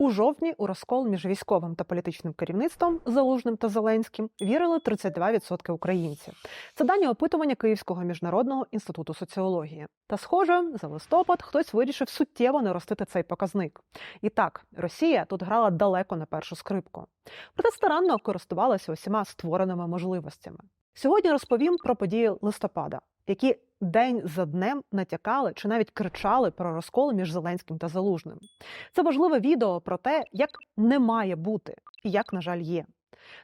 У жовтні у розкол між військовим та політичним керівництвом Залужним та Зеленським вірили 32% українців. Це дані опитування Київського міжнародного інституту соціології. Та, схоже, за листопад хтось вирішив суттєво наростити цей показник. І так, Росія тут грала далеко на першу скрипку, проте старанно користувалася усіма створеними можливостями. Сьогодні розповім про події листопада, які день за днем натякали чи навіть кричали про розкол між Зеленським та Залужним. Це важливе відео про те, як не має бути і як, на жаль, є.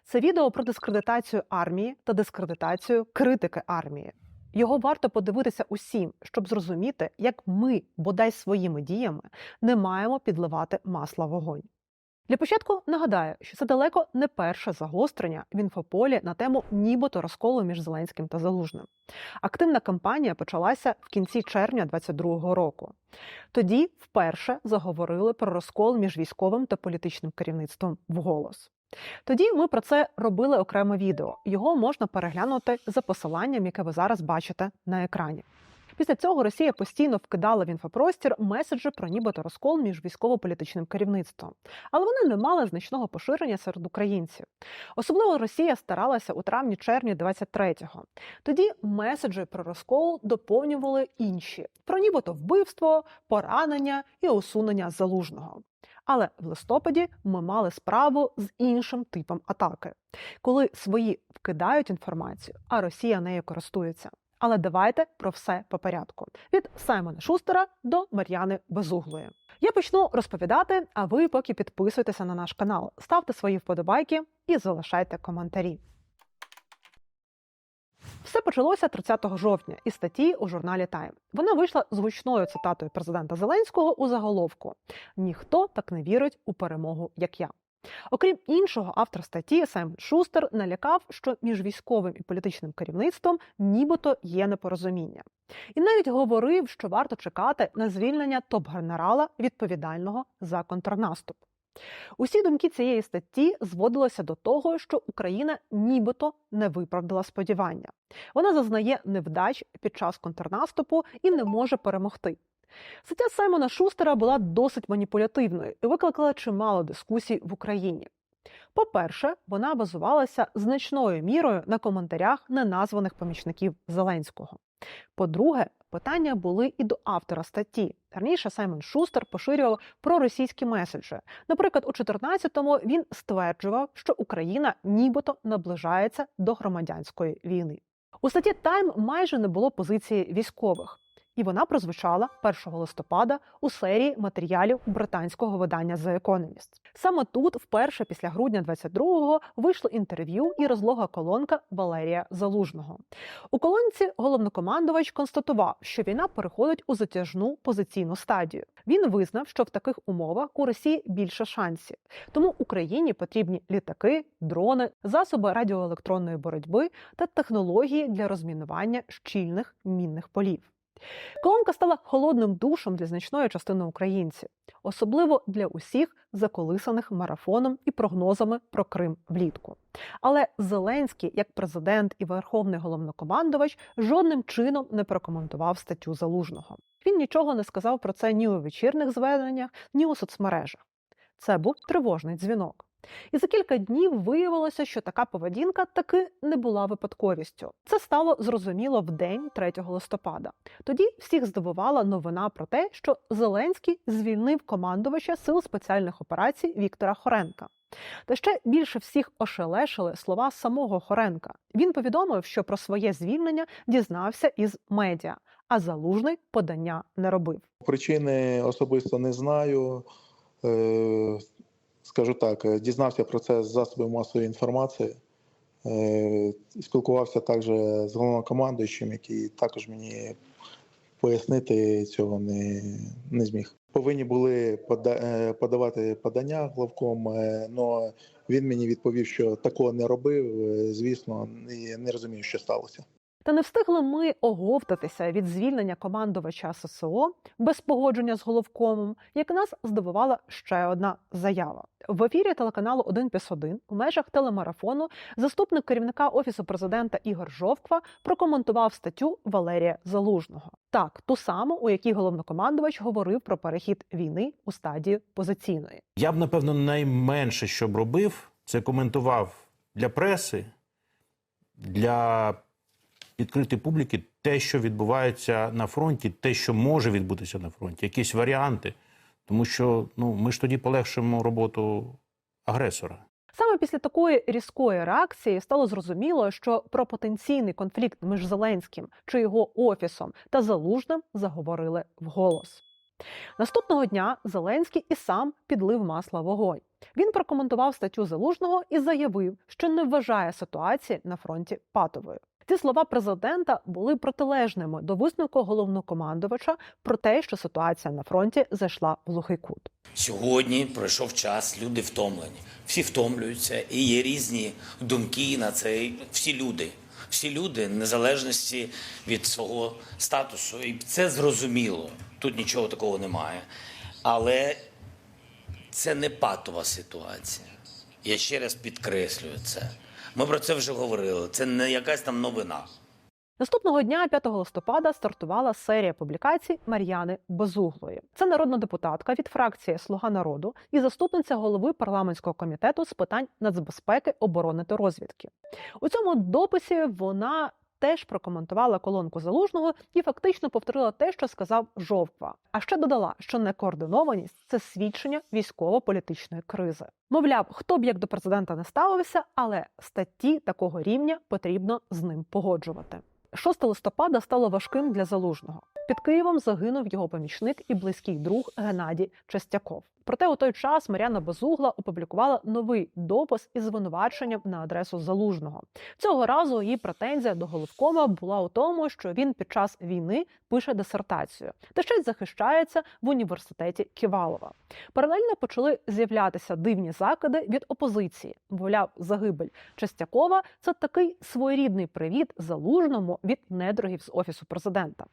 Це відео про дискредитацію армії та дискредитацію критики армії. Його варто подивитися усім, щоб зрозуміти, як ми, бодай своїми діями, не маємо підливати масла вогонь. Для початку нагадаю, що це далеко не перше загострення в інфополі на тему нібито розколу між Зеленським та Залужним. Активна кампанія почалася в кінці червня 2022 року. Тоді вперше заговорили про розкол між військовим та політичним керівництвом вголос. Тоді ми про це робили окреме відео. Його можна переглянути за посиланням, яке ви зараз бачите на екрані. Після цього Росія постійно вкидала в інфопростір меседжі про нібито розкол між військово-політичним керівництвом, але вони не мали значного поширення серед українців. Особливо Росія старалася у травні-червні 23-го. Тоді меседжі про розкол доповнювали інші про нібито вбивство, поранення і усунення залужного. Але в листопаді ми мали справу з іншим типом атаки, коли свої вкидають інформацію, а Росія нею користується. Але давайте про все по порядку: від Саймона Шустера до Мар'яни Безуглої. Я почну розповідати, а ви поки підписуйтеся на наш канал, ставте свої вподобайки і залишайте коментарі. Все почалося 30 жовтня із статті у журналі Тайм. Вона вийшла з цитатою президента Зеленського у заголовку: Ніхто так не вірить у перемогу, як я. Окрім іншого, автор статті Саймон Шустер налякав, що між військовим і політичним керівництвом нібито є непорозуміння, і навіть говорив, що варто чекати на звільнення топ-генерала відповідального за контрнаступ. Усі думки цієї статті зводилися до того, що Україна нібито не виправдала сподівання. Вона зазнає невдач під час контрнаступу і не може перемогти. Стаття Саймона Шустера була досить маніпулятивною і викликала чимало дискусій в Україні. По-перше, вона базувалася значною мірою на коментарях неназваних помічників Зеленського. По-друге, питання були і до автора статті. Раніше Саймон Шустер поширював проросійські меседжі. Наприклад, у 14-му він стверджував, що Україна нібито наближається до громадянської війни. У статті Тайм майже не було позиції військових і вона прозвучала 1 листопада у серії матеріалів британського видання The Economist. Саме тут, вперше після грудня 22-го, вийшло інтерв'ю і розлога колонка Валерія Залужного. У колонці головнокомандувач констатував, що війна переходить у затяжну позиційну стадію. Він визнав, що в таких умовах у Росії більше шансів, тому Україні потрібні літаки, дрони, засоби радіоелектронної боротьби та технології для розмінування щільних мінних полів. Колонка стала холодним душом для значної частини українців, особливо для усіх заколисаних марафоном і прогнозами про Крим влітку. Але Зеленський, як президент і верховний головнокомандувач, жодним чином не прокоментував статтю залужного. Він нічого не сказав про це ні у вечірних зведеннях, ні у соцмережах. Це був тривожний дзвінок. І за кілька днів виявилося, що така поведінка таки не була випадковістю. Це стало зрозуміло в день 3 листопада. Тоді всіх здивувала новина про те, що Зеленський звільнив командувача сил спеціальних операцій Віктора Хоренка. Та ще більше всіх ошелешили слова самого Хоренка. Він повідомив, що про своє звільнення дізнався із медіа, а залужний подання не робив. Причини особисто не знаю. Е, скажу так, е, дізнався про це з засобів масової інформації. Е, спілкувався також з головнокомандуючим, який також мені пояснити цього не не зміг. Повинні були подавати подання главком, але він мені відповів, що такого не робив. Звісно, не розумію, що сталося. Та не встигли ми оговтатися від звільнення командувача ССО без погодження з головкомом, як нас здивувала ще одна заява. В ефірі телеканалу 1 плюс 1 у межах телемарафону заступник керівника офісу президента Ігор Жовква прокоментував статтю Валерія Залужного. Так, ту саму, у якій головнокомандувач говорив про перехід війни у стадію позиційної. Я б, напевно, найменше, що б робив, це коментував для преси, для відкритої публіки те, що відбувається на фронті, те, що може відбутися на фронті, якісь варіанти. Тому що ну, ми ж тоді полегшимо роботу агресора. Саме після такої різкої реакції стало зрозуміло, що про потенційний конфлікт між Зеленським чи його офісом та Залужним заговорили вголос. Наступного дня Зеленський і сам підлив масла вогонь. Він прокоментував статтю Залужного і заявив, що не вважає ситуації на фронті патовою. Ці слова президента були протилежними до висновку головнокомандувача про те, що ситуація на фронті зайшла в глухий кут. Сьогодні пройшов час, люди втомлені. Всі втомлюються, і є різні думки на це. Всі люди, всі люди, незалежності від свого статусу. І це зрозуміло. Тут нічого такого немає. Але це не патова ситуація. Я ще раз підкреслюю це. Ми про це вже говорили. Це не якась там новина. Наступного дня, 5 листопада, стартувала серія публікацій Мар'яни Безуглої. Це народна депутатка від фракції Слуга народу і заступниця голови парламентського комітету з питань нацбезпеки, оборони та розвідки. У цьому дописі вона теж прокоментувала колонку залужного і фактично повторила те, що сказав Жовква. А ще додала, що некоординованість це свідчення військово-політичної кризи. Мовляв, хто б як до президента не ставився, але статті такого рівня потрібно з ним погоджувати. 6 листопада стало важким для залужного. Під Києвом загинув його помічник і близький друг Геннадій Чистяков. Проте у той час Мар'яна Безугла опублікувала новий допис із звинуваченням на адресу залужного. Цього разу її претензія до головкома була у тому, що він під час війни пише дисертацію та ще й захищається в університеті Ківалова. Паралельно почали з'являтися дивні закиди від опозиції. Мовляв, загибель Чистякова це такий своєрідний привіт залужному від недругів з офісу президента.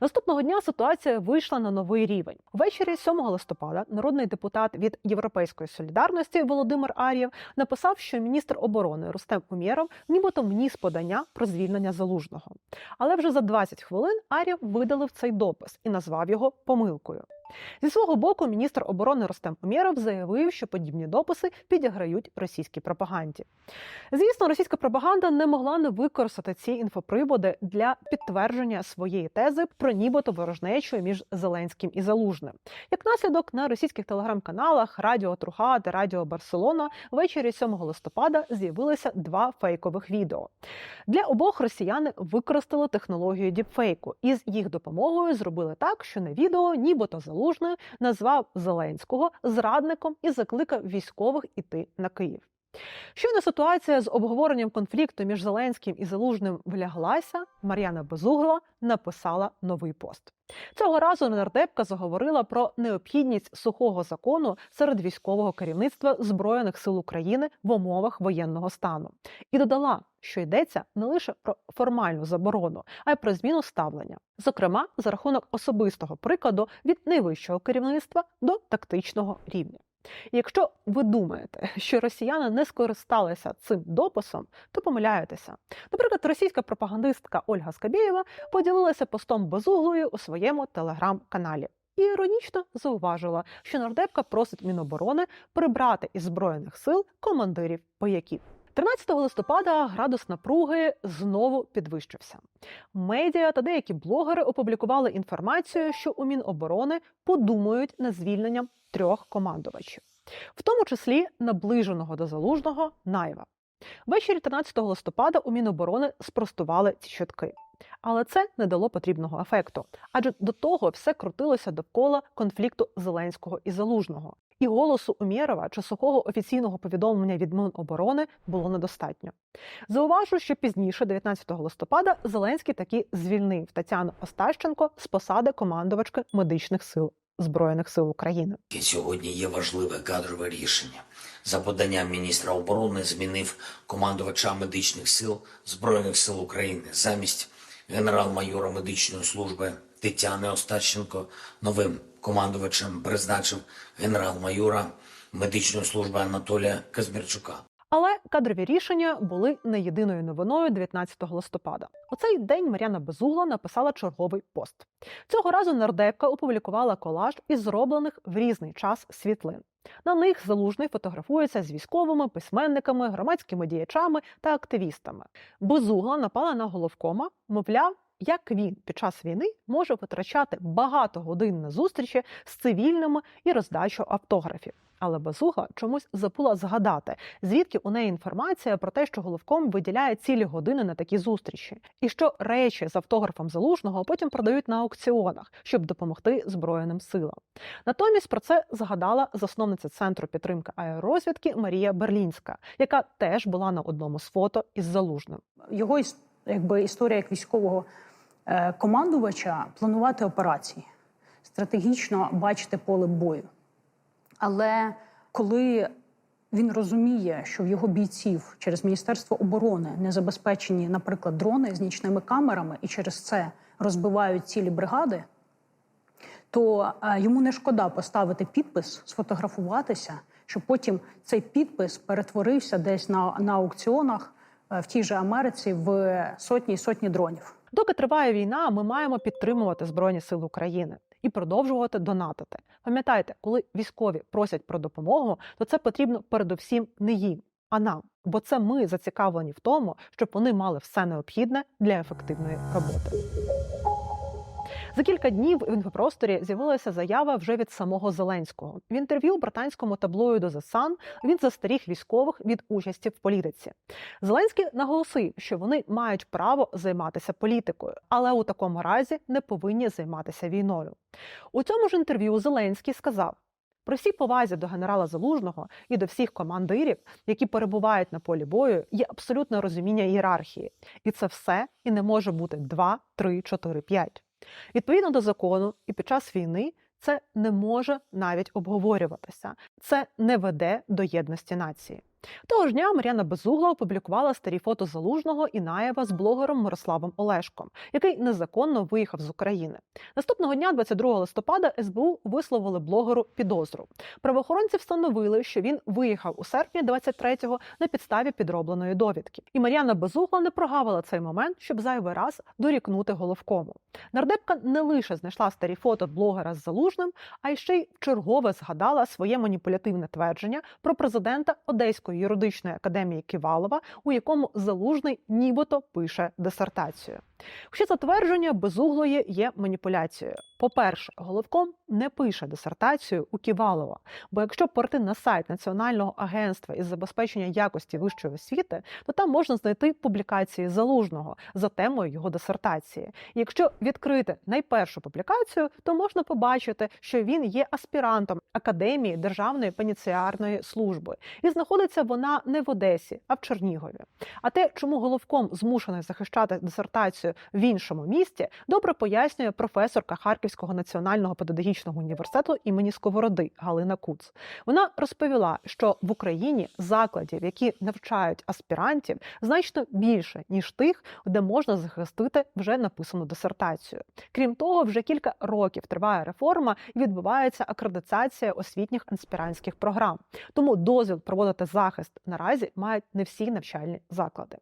Наступного дня ситуація вийшла на новий рівень. Ввечері 7 листопада народний депутат від Європейської солідарності Володимир Ар'єв написав, що міністр оборони Рустем Умєров нібито вніс подання про звільнення залужного. Але вже за 20 хвилин Ар'єв видалив цей допис і назвав його помилкою. Зі свого боку, міністр оборони Ростем Умєров заявив, що подібні дописи підіграють російській пропаганді. Звісно, російська пропаганда не могла не використати ці інфоприводи для підтвердження своєї тези про нібито ворожнечу між Зеленським і Залужним. Як наслідок на російських телеграм-каналах Радіо Труха та Радіо Барселона ввечері 7 листопада з'явилися два фейкових відео. Для обох росіяни використали технологію діпфейку і з їх допомогою зробили так, що на відео нібито Залужний назвав Зеленського зрадником і закликав військових іти на Київ. Щойно ситуація з обговоренням конфлікту між Зеленським і Залужним вляглася, Мар'яна Безугла написала новий пост. Цього разу нардепка заговорила про необхідність сухого закону серед військового керівництва Збройних сил України в умовах воєнного стану і додала, що йдеться не лише про формальну заборону, а й про зміну ставлення, зокрема за рахунок особистого прикладу від найвищого керівництва до тактичного рівня. Якщо ви думаєте, що росіяни не скористалися цим дописом, то помиляєтеся. Наприклад, російська пропагандистка Ольга Скабєєва поділилася постом безуглою у своєму телеграм-каналі. І іронічно зауважила, що нардепка просить Міноборони прибрати із збройних сил командирів бояків. 13 листопада градус напруги знову підвищився. Медіа та деякі блогери опублікували інформацію, що у Міноборони подумають над звільненням трьох командувачів, в тому числі наближеного до залужного Найва. Ввечері 13 листопада у Міноборони спростували ці чутки. Але це не дало потрібного ефекту, адже до того все крутилося довкола конфлікту Зеленського і Залужного. І голосу Умєрова чи сухого офіційного повідомлення від Міноборони було недостатньо. Зауважу, що пізніше, 19 листопада, Зеленський таки звільнив Тетяну Остащенко з посади командувачки медичних сил збройних сил України. Сьогодні є важливе кадрове рішення. За поданням міністра оборони змінив командувача медичних сил Збройних сил України замість генерал-майора медичної служби Тетяни Остащенко новим командувачем призначив генерал-майора медичної служби Анатолія Казмірчука. Але кадрові рішення були не єдиною новиною 19 листопада. У цей день Мар'яна Безугла написала черговий пост. Цього разу нардепка опублікувала колаж із зроблених в різний час світлин. На них залужний фотографується з військовими, письменниками, громадськими діячами та активістами. Безугла напала на головкома, мовляв, як він під час війни може витрачати багато годин на зустрічі з цивільними і роздачу автографів. Але Безугла чомусь забула згадати, звідки у неї інформація про те, що головком виділяє цілі години на такі зустрічі, і що речі з автографом залужного потім продають на аукціонах, щоб допомогти Збройним силам. Натомість про це згадала засновниця центру підтримки аеророзвідки Марія Берлінська, яка теж була на одному з фото із залужним. його якби історія як військового командувача планувати операції, стратегічно бачити поле бою. Але коли він розуміє, що в його бійців через Міністерство оборони не забезпечені, наприклад, дрони з нічними камерами, і через це розбивають цілі бригади, то е, йому не шкода поставити підпис, сфотографуватися, щоб потім цей підпис перетворився десь на, на аукціонах е, в тій же Америці в сотні і сотні дронів. Доки триває війна, ми маємо підтримувати Збройні Сили України і продовжувати донатити. Пам'ятайте, коли військові просять про допомогу, то це потрібно передусім не їм, а нам. Бо це ми зацікавлені в тому, щоб вони мали все необхідне для ефективної роботи. За кілька днів в інфопросторі з'явилася заява вже від самого Зеленського. В інтерв'ю британському таблоїду The Sun він застеріг військових від участі в політиці. Зеленський наголосив, що вони мають право займатися політикою, але у такому разі не повинні займатися війною. У цьому ж інтерв'ю Зеленський сказав. При всій повазі до генерала Залужного і до всіх командирів, які перебувають на полі бою, є абсолютне розуміння ієрархії, і це все і не може бути 2, 3, 4, 5. Відповідно до закону, і під час війни це не може навіть обговорюватися. Це не веде до єдності нації. Того ж дня Мар'яна Безугла опублікувала старі фото Залужного і Наєва з блогером Мирославом Олешком, який незаконно виїхав з України. Наступного дня, 22 листопада, СБУ висловили блогеру підозру. Правоохоронці встановили, що він виїхав у серпні 23-го на підставі підробленої довідки. І Мар'яна Безугла не прогавила цей момент, щоб зайвий раз дорікнути головкому. Нардепка не лише знайшла старі фото блогера з залужним, а й ще й вчергове згадала своє маніпулятивне твердження про президента Одеської юридичної академії Ківалова, у якому залужний нібито пише дисертацію. Хоча це твердження безуглої є маніпуляцією. По-перше, головком не пише дисертацію у Ківалова, бо якщо перейти на сайт Національного агентства із забезпечення якості вищої освіти, то там можна знайти публікації залужного за темою його дисертації. Якщо відкрити найпершу публікацію, то можна побачити, що він є аспірантом Академії Державної пеніціарної служби, і знаходиться вона не в Одесі, а в Чернігові. А те, чому головком змушений захищати дисертацію в іншому місті, добре пояснює професорка Харківського національного педагогічного університету імені Сковороди Галина Куц. Вона розповіла, що в Україні закладів, які навчають аспірантів, значно більше ніж тих, де можна захистити вже написану дисертацію. Крім того, вже кілька років триває реформа і відбувається акредитація освітніх аспірантських програм. Тому дозвіл проводити захист наразі мають не всі навчальні заклади.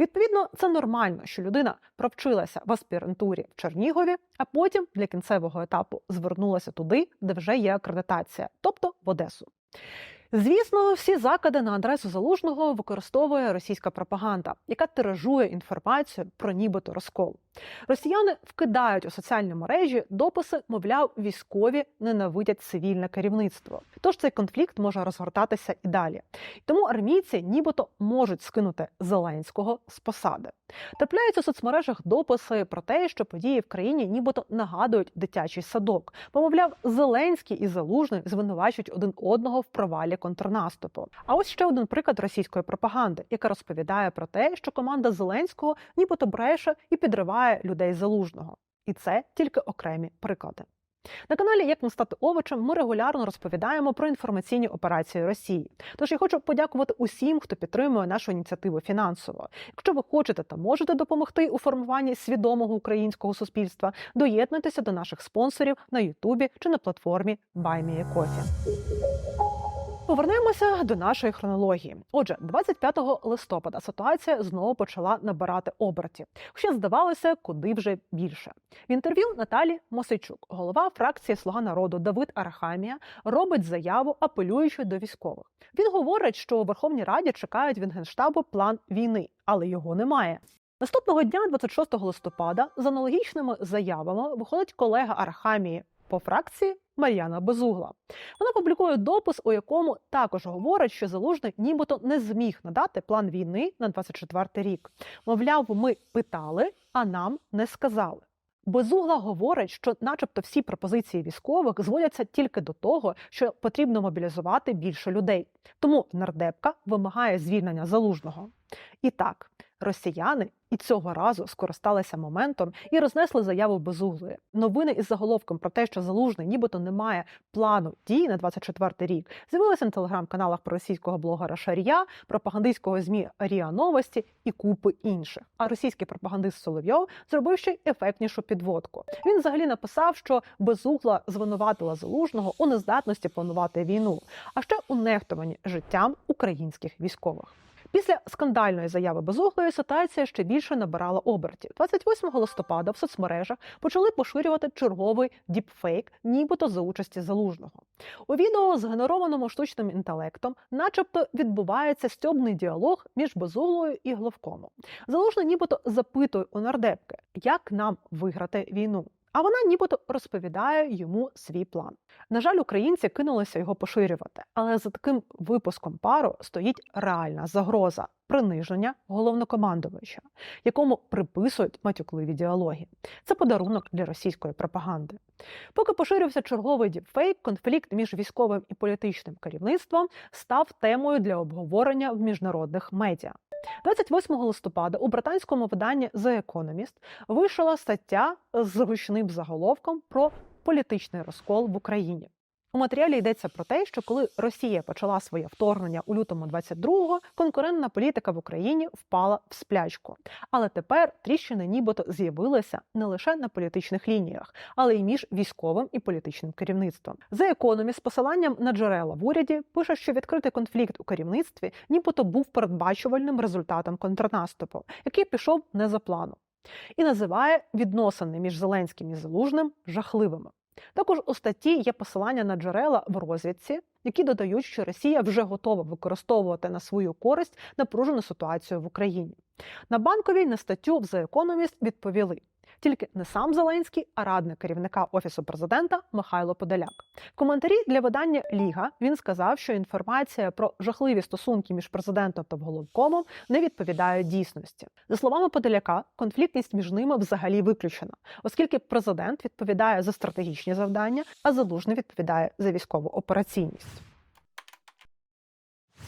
Відповідно, це нормально, що людина провчилася в аспірантурі в Чернігові, а потім для кінцевого етапу звернулася туди, де вже є акредитація, тобто в Одесу. Звісно, всі закиди на адресу залужного використовує російська пропаганда, яка тиражує інформацію про нібито розкол. Росіяни вкидають у соціальні мережі дописи, мовляв, військові ненавидять цивільне керівництво. Тож цей конфлікт може розгортатися і далі. Тому армійці нібито можуть скинути Зеленського з посади. Трапляються у соцмережах дописи про те, що події в країні нібито нагадують дитячий садок. Бо, мовляв, Зеленський і Залужний звинувачують один одного в провалі контрнаступу. А ось ще один приклад російської пропаганди, яка розповідає про те, що команда Зеленського нібито бреше і підриває людей залужного. І це тільки окремі приклади. На каналі Як не стати овочем ми регулярно розповідаємо про інформаційні операції Росії. Тож я хочу подякувати усім, хто підтримує нашу ініціативу фінансово. Якщо ви хочете та можете допомогти у формуванні свідомого українського суспільства, доєднуйтеся до наших спонсорів на Ютубі чи на платформі BuyMeACoffee. Повернемося до нашої хронології. Отже, 25 листопада ситуація знову почала набирати обертів. Хоча здавалося, куди вже більше. В інтерв'ю Наталі Мосейчук, голова фракції Слуга народу Давид Арахамія, робить заяву, апелюючи до військових. Він говорить, що у Верховній Раді чекають від генштабу план війни, але його немає. Наступного дня, 26 листопада, з аналогічними заявами виходить колега Арахамії по фракції Мар'яна Безугла. Вона публікує допис, у якому також говорить, що залужний нібито не зміг надати план війни на 24 рік. Мовляв, ми питали, а нам не сказали. Безугла говорить, що, начебто, всі пропозиції військових зводяться тільки до того, що потрібно мобілізувати більше людей. Тому нардепка вимагає звільнення залужного. І так, росіяни і цього разу скористалися моментом і рознесли заяву безуглої. Новини із заголовком про те, що залужний нібито не має плану дій на 24 рік, з'явилися на телеграм-каналах про російського блогера Шарія, пропагандистського змі Ріа Новості і купи інших. А російський пропагандист Соловйов зробив ще ефектнішу підводку. Він взагалі написав, що безугла звинуватила залужного у нездатності планувати війну, а ще у нехтуванні життям українських військових. Після скандальної заяви безуглої ситуація ще більше набирала обертів. 28 листопада в соцмережах почали поширювати черговий діпфейк, нібито за участі залужного. У відео, згенерованому штучним інтелектом, начебто відбувається стьобний діалог між безуглою і главкомом. Залужний нібито запитує у нардепки, як нам виграти війну. А вона нібито розповідає йому свій план. На жаль, українці кинулися його поширювати, але за таким випуском пару стоїть реальна загроза приниження головнокомандувача, якому приписують матюкливі діалоги. Це подарунок для російської пропаганди. Поки поширився черговий діпфейк, конфлікт між військовим і політичним керівництвом став темою для обговорення в міжнародних медіа. 28 листопада у британському виданні The Economist вийшла стаття з гучним заголовком про політичний розкол в Україні. У матеріалі йдеться про те, що коли Росія почала своє вторгнення у лютому 22-го, конкурентна політика в Україні впала в сплячку. Але тепер тріщини нібито з'явилися не лише на політичних лініях, але й між військовим і політичним керівництвом. The Economist з посиланням на джерела в уряді пише, що відкритий конфлікт у керівництві нібито був передбачувальним результатом контрнаступу, який пішов не за планом, і називає відносини між Зеленським і Залужним жахливими. Також у статті є посилання на джерела в розвідці, які додають, що Росія вже готова використовувати на свою користь напружену ситуацію в Україні. На банковій на статтю в The Economist відповіли. Тільки не сам Зеленський, а радник керівника офісу президента Михайло Подоляк. В коментарі для видання Ліга він сказав, що інформація про жахливі стосунки між президентом та головкомом не відповідає дійсності. За словами Подоляка, конфліктність між ними взагалі виключена, оскільки президент відповідає за стратегічні завдання, а залужний відповідає за військову операційність.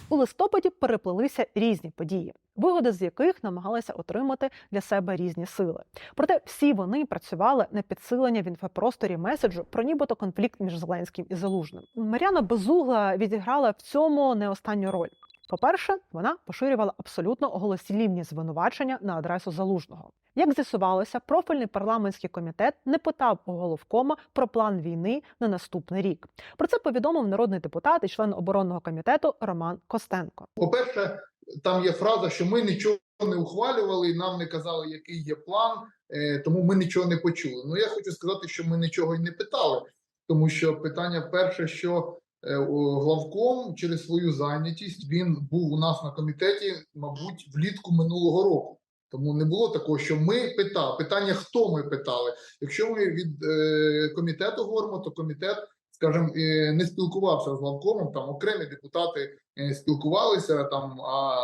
У листопаді переплилися різні події, вигоди з яких намагалися отримати для себе різні сили. Проте всі вони працювали на підсилення в інфопросторі меседжу про нібито конфлікт між Зеленським і Залужним. Мар'яна Безугла відіграла в цьому не останню роль. По-перше, вона поширювала абсолютно голослівні звинувачення на адресу залужного. Як з'ясувалося, профільний парламентський комітет не питав у головкома про план війни на наступний рік. Про це повідомив народний депутат і член оборонного комітету Роман Костенко. По-перше, там є фраза, що ми нічого не ухвалювали, і нам не казали, який є план, е, тому ми нічого не почули. Ну я хочу сказати, що ми нічого й не питали, тому що питання перше, що главком через свою зайнятість він був у нас на комітеті, мабуть, влітку минулого року. Тому не було такого, що ми питали. Питання, хто ми питали. Якщо ми від е, комітету говоримо, то комітет, скажімо, е, не спілкувався з главкомом, там окремі депутати е, спілкувалися там, а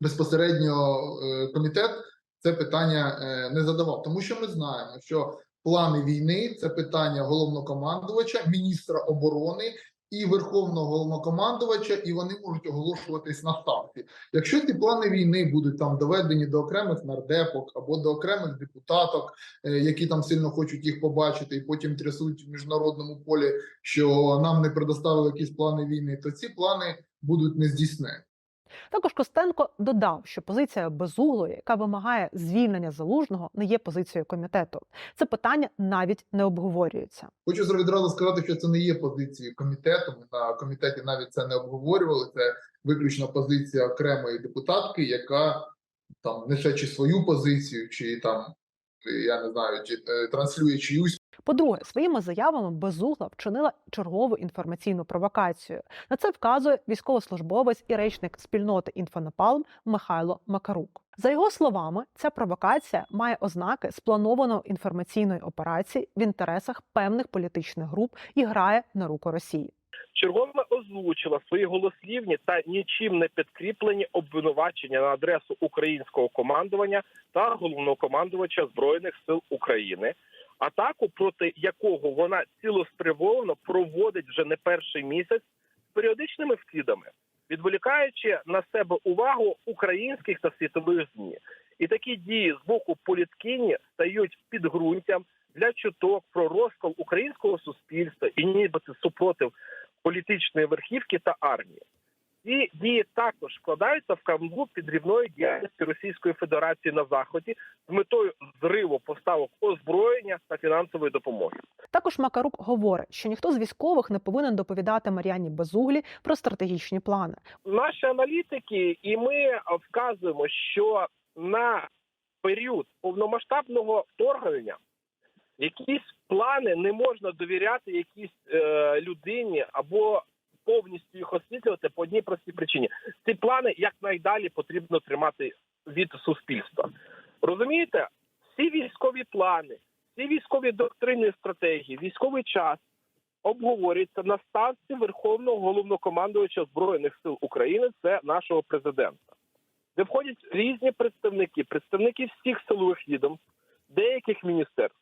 безпосередньо е, комітет це питання е, не задавав, тому що ми знаємо, що плани війни це питання головнокомандувача, міністра оборони і верховного головнокомандувача, і вони можуть оголошуватись на ставці, Якщо ці плани війни будуть там доведені до окремих нардепок або до окремих депутаток, е, які там сильно хочуть їх побачити, і потім трясуть в міжнародному полі, що нам не предоставили якісь плани війни, то ці плани будуть не здійснені. Також Костенко додав, що позиція безуглої, яка вимагає звільнення залужного, не є позицією комітету. Це питання навіть не обговорюється. Хочу відразу сказати, що це не є позицією комітету. Ми на комітеті навіть це не обговорювали. Це виключно позиція окремої депутатки, яка там несе чи свою позицію, чи там я не знаю, чи е, транслює чиюсь. По-друге, своїми заявами безугла вчинила чергову інформаційну провокацію. На це вказує військовослужбовець і речник спільноти «Інфонапалм» Михайло Макарук. За його словами, ця провокація має ознаки спланованої інформаційної операції в інтересах певних політичних груп і грає на руку Росії. Червона озвучила свої голослівні та нічим не підкріплені обвинувачення на адресу українського командування та головнокомандувача збройних сил України, атаку проти якого вона цілеспрямовано проводить вже не перший місяць з періодичними вкидами, відволікаючи на себе увагу українських та світових змі. І такі дії з боку політкині стають підґрунтям для чуток про розкол українського суспільства і нібито супротив політичної верхівки та армії. Ці дії також вкладаються в канву підрівної діяльності Російської Федерації на заході з метою зриву поставок озброєння та фінансової допомоги. Також Макарук говорить, що ніхто з військових не повинен доповідати Мар'яні Безуглі про стратегічні плани. Наші аналітики, і ми вказуємо, що на період повномасштабного вторгнення якісь плани не можна довіряти якійсь е, людині або повністю їх освітлювати по одній простій причині. Ці плани якнайдалі потрібно тримати від суспільства. Розумієте, всі військові плани, всі військові доктрини стратегії, військовий час обговорюється на ставці Верховного головнокомандувача збройних сил України. Це нашого президента, де входять різні представники, представники всіх силових відомств, деяких міністерств.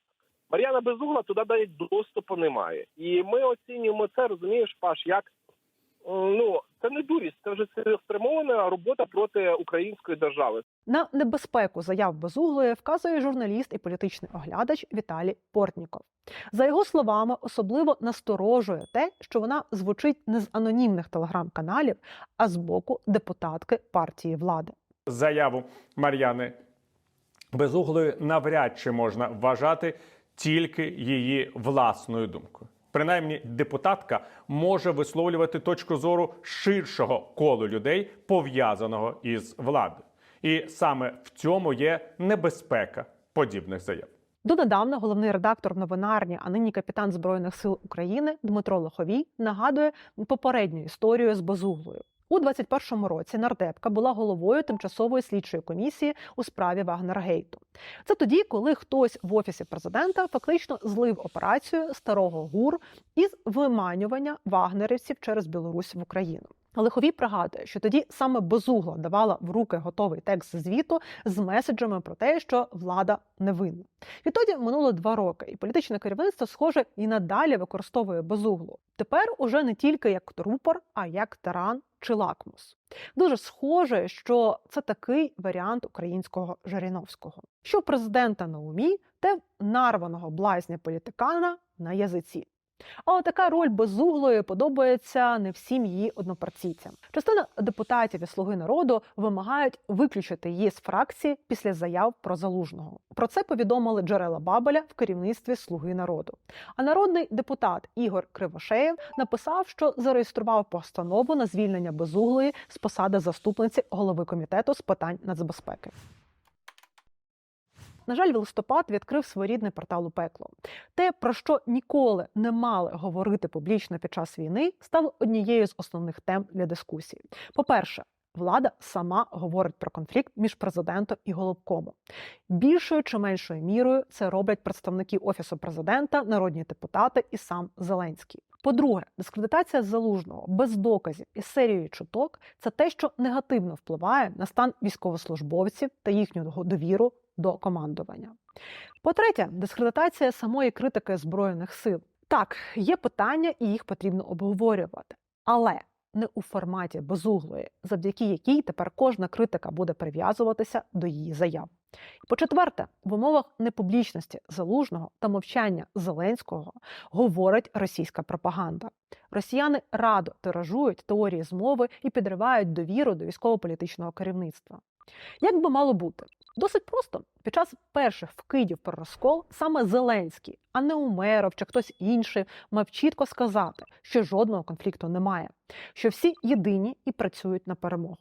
Мар'яна Безугла туди навіть доступу немає. І ми оцінюємо це, розумієш, Паш, як ну це не дурість, це вже цілеспрямована робота проти української держави. На небезпеку заяв Безуглої вказує журналіст і політичний оглядач Віталій Портніков. За його словами, особливо насторожує те, що вона звучить не з анонімних телеграм-каналів, а з боку депутатки партії влади. заяву Мар'яни Безуглої навряд чи можна вважати тільки її власною думкою. Принаймні, депутатка може висловлювати точку зору ширшого колу людей, пов'язаного із владою. І саме в цьому є небезпека подібних заяв. Донедавна головний редактор новинарні, а нині капітан Збройних сил України Дмитро Лоховій нагадує попередню історію з Безуглою. У 21-му році нардепка була головою тимчасової слідчої комісії у справі Вагнергейту. Це тоді, коли хтось в офісі президента фактично злив операцію старого ГУР із виманювання вагнерівців через Білорусь в Україну. Лиховій пригадує, що тоді саме безугла давала в руки готовий текст звіту з меседжами про те, що влада невинна. Відтоді минуло два роки, і політичне керівництво, схоже, і надалі використовує безуглу. Тепер уже не тільки як рупор, а як таран чи лакмус. Дуже схоже, що це такий варіант українського Жириновського. Що президента на умі, те нарваного блазня політикана на язиці. Але така роль безуглої подобається не всім її однопартійцям. Частина депутатів із слуги народу вимагають виключити її з фракції після заяв про залужного. Про це повідомили джерела Бабеля в керівництві Слуги народу. А народний депутат Ігор Кривошеєв написав, що зареєстрував постанову на звільнення безуглої з посади заступниці голови комітету з питань нацбезпеки. На жаль, листопад відкрив своєрідний портал у пекло. Те, про що ніколи не мали говорити публічно під час війни, стало однією з основних тем для дискусії. По-перше, влада сама говорить про конфлікт між президентом і головкомом. Більшою чи меншою мірою це роблять представники офісу президента, народні депутати і сам Зеленський. По-друге, дискредитація залужного без доказів і серією чуток це те, що негативно впливає на стан військовослужбовців та їхню довіру до командування. По-третє, дискредитація самої критики збройних сил. Так, є питання, і їх потрібно обговорювати, але не у форматі безуглої, завдяки якій тепер кожна критика буде прив'язуватися до її заяв. По-четверте, в умовах непублічності залужного та мовчання Зеленського говорить російська пропаганда. Росіяни радо тиражують теорії змови і підривають довіру до військово-політичного керівництва. Як би мало бути? Досить просто під час перших вкидів про розкол саме Зеленський, а не Умеров чи хтось інший, мав чітко сказати, що жодного конфлікту немає, що всі єдині і працюють на перемогу.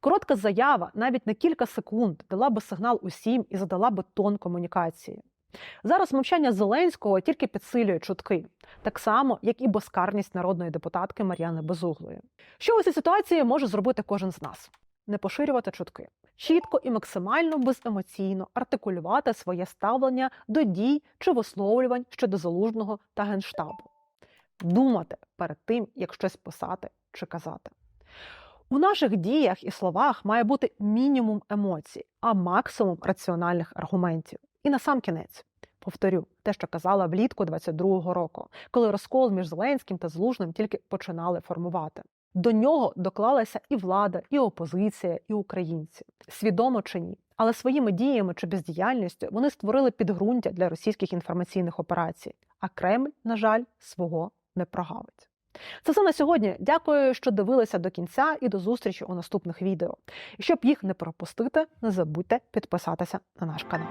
Коротка заява, навіть на кілька секунд, дала би сигнал усім і задала би тон комунікації. Зараз мовчання Зеленського тільки підсилює чутки, так само, як і безкарність народної депутатки Мар'яни Безуглої. Що у цій ситуації може зробити кожен з нас? Не поширювати чутки, чітко і максимально беземоційно артикулювати своє ставлення до дій чи висловлювань щодо залужного та генштабу, думати перед тим, як щось писати чи казати. У наших діях і словах має бути мінімум емоцій, а максимум раціональних аргументів. І на сам кінець повторю те, що казала влітку 22-го року, коли розкол між Зеленським та Злужним тільки починали формувати. До нього доклалася і влада, і опозиція, і українці, свідомо чи ні. Але своїми діями чи бездіяльністю вони створили підґрунтя для російських інформаційних операцій. А Кремль, на жаль, свого не прогавить. Це все на сьогодні. Дякую, що дивилися до кінця і до зустрічі у наступних відео. І щоб їх не пропустити, не забудьте підписатися на наш канал.